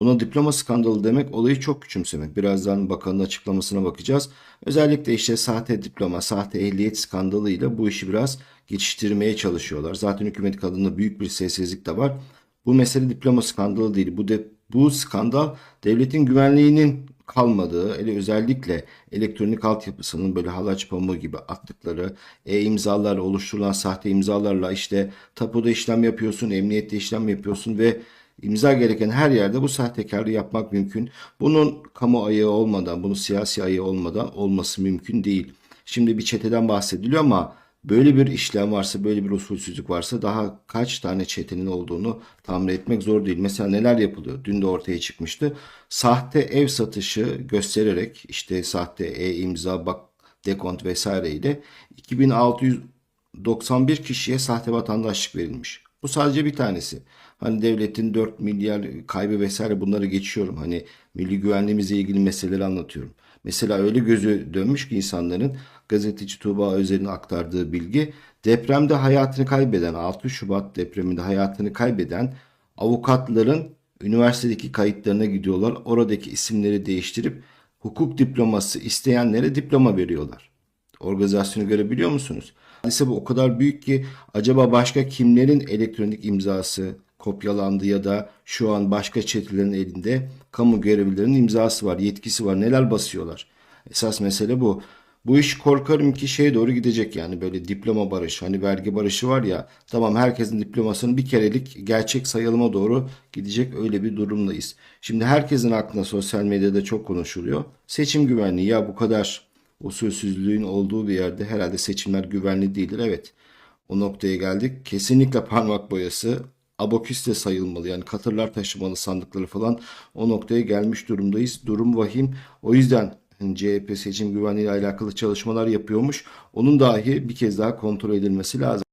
Buna diploma skandalı demek olayı çok küçümsemek. Birazdan bakanın açıklamasına bakacağız. Özellikle işte sahte diploma, sahte ehliyet skandalıyla bu işi biraz geçiştirmeye çalışıyorlar. Zaten hükümet kadında büyük bir sessizlik de var. Bu mesele diploma skandalı değil. Bu de, bu skandal devletin güvenliğinin kalmadığı, hele özellikle elektronik altyapısının böyle halaç pamuğu gibi attıkları e-imzalarla oluşturulan sahte imzalarla işte tapuda işlem yapıyorsun, emniyette işlem yapıyorsun ve imza gereken her yerde bu sahtekarlığı yapmak mümkün. Bunun kamu ayağı olmadan, bunun siyasi ayağı olmadan olması mümkün değil. Şimdi bir çeteden bahsediliyor ama böyle bir işlem varsa, böyle bir usulsüzlük varsa daha kaç tane çetenin olduğunu tahmin etmek zor değil. Mesela neler yapılıyor? Dün de ortaya çıkmıştı. Sahte ev satışı göstererek işte sahte e-imza, bak dekont vesaire ile 2691 kişiye sahte vatandaşlık verilmiş. Bu sadece bir tanesi. Hani devletin 4 milyar kaybı vesaire bunları geçiyorum. Hani milli güvenliğimizle ilgili meseleleri anlatıyorum. Mesela öyle gözü dönmüş ki insanların gazeteci Tuğba Özer'in aktardığı bilgi depremde hayatını kaybeden 6 Şubat depreminde hayatını kaybeden avukatların üniversitedeki kayıtlarına gidiyorlar. Oradaki isimleri değiştirip hukuk diploması isteyenlere diploma veriyorlar. Organizasyonu görebiliyor musunuz? Hadise bu o kadar büyük ki acaba başka kimlerin elektronik imzası kopyalandı ya da şu an başka çetelerin elinde kamu görevlilerinin imzası var, yetkisi var. Neler basıyorlar? Esas mesele bu. Bu iş korkarım ki şeye doğru gidecek yani böyle diploma barışı hani vergi barışı var ya tamam herkesin diplomasını bir kerelik gerçek sayılıma doğru gidecek öyle bir durumdayız. Şimdi herkesin aklına sosyal medyada çok konuşuluyor. Seçim güvenliği ya bu kadar usulsüzlüğün olduğu bir yerde herhalde seçimler güvenli değildir. Evet o noktaya geldik. Kesinlikle parmak boyası abaküs de sayılmalı. Yani katırlar taşımalı sandıkları falan o noktaya gelmiş durumdayız. Durum vahim. O yüzden CHP seçim güvenliği ile alakalı çalışmalar yapıyormuş. Onun dahi bir kez daha kontrol edilmesi lazım.